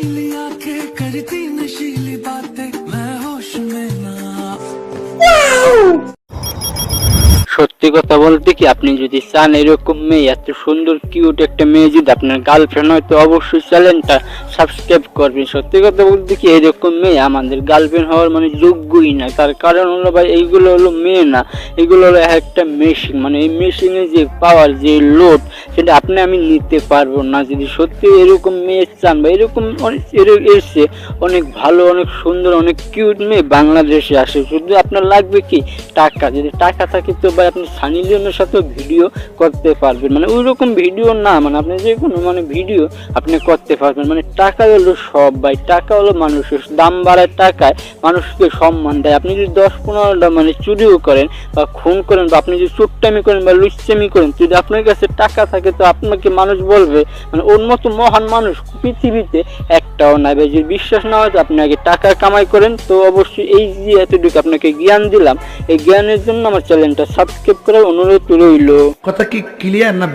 नीली आंखें करती नशीली बातें मैं होश में ना সত্যি কথা বলতে কি আপনি যদি চান এরকম মেয়ে এত সুন্দর কিউট একটা মেয়ে যদি আপনার গার্লফ্রেন্ড হয় তো অবশ্যই চ্যানেলটা সাবস্ক্রাইব করবেন সত্যি কথা বলতে কি এরকম মেয়ে আমাদের গার্লফ্রেন্ড হওয়ার মানে যোগ্যই না তার কারণ হলো ভাই এইগুলো হলো মেয়ে না এগুলো হলো একটা মেশিন মানে এই মেশিনে যে পাওয়ার যে লোড সেটা আপনি আমি নিতে পারব না। যদি সত্যি এরকম মেয়ে চান বা এরকম অনেক এর- এসে অনেক ভালো, অনেক সুন্দর, অনেক কিউট মেয়ে বাংলাদেশে আসে, শুধু আপনার লাগবে কি? টাকা। যদি টাকা থাকে তো ভাই আপনি সানি লিওনের সাথে ভিডিও করতে পারবেন। মানে ওই রকম ভিডিও না মানে আপনি যে কোনো মানে ভিডিও আপনি করতে পারবেন। মানে টাকা হলো সব ভাই। টাকা হলো মানুষের দাম বাড়ায় টাকায় মানুষকে সম্মান দেয়। আপনি যদি দশ পনেরোটা মানে চুরিও করেন বা খুন করেন বা আপনি যদি চুট্টামি করেন বা লুচ্চামি করেন, যদি আপনার কাছে টাকা থাকে তো আপনাকে মানুষ বলবে মানে ওর মতো মহান মানুষ পৃথিবীতে একটাও নাই। যদি বিশ্বাস না হয় আপনি আগে টাকা কামাই করেন। তো অবশ্যই এই যে এতটুকু আপনাকে জ্ঞান দিলাম, এই জ্ঞানের জন্য আমার চ্যানেলটা সাবস্ক্রাইব করার অনুরোধ রইল। কথা কি ক্লিয়ার না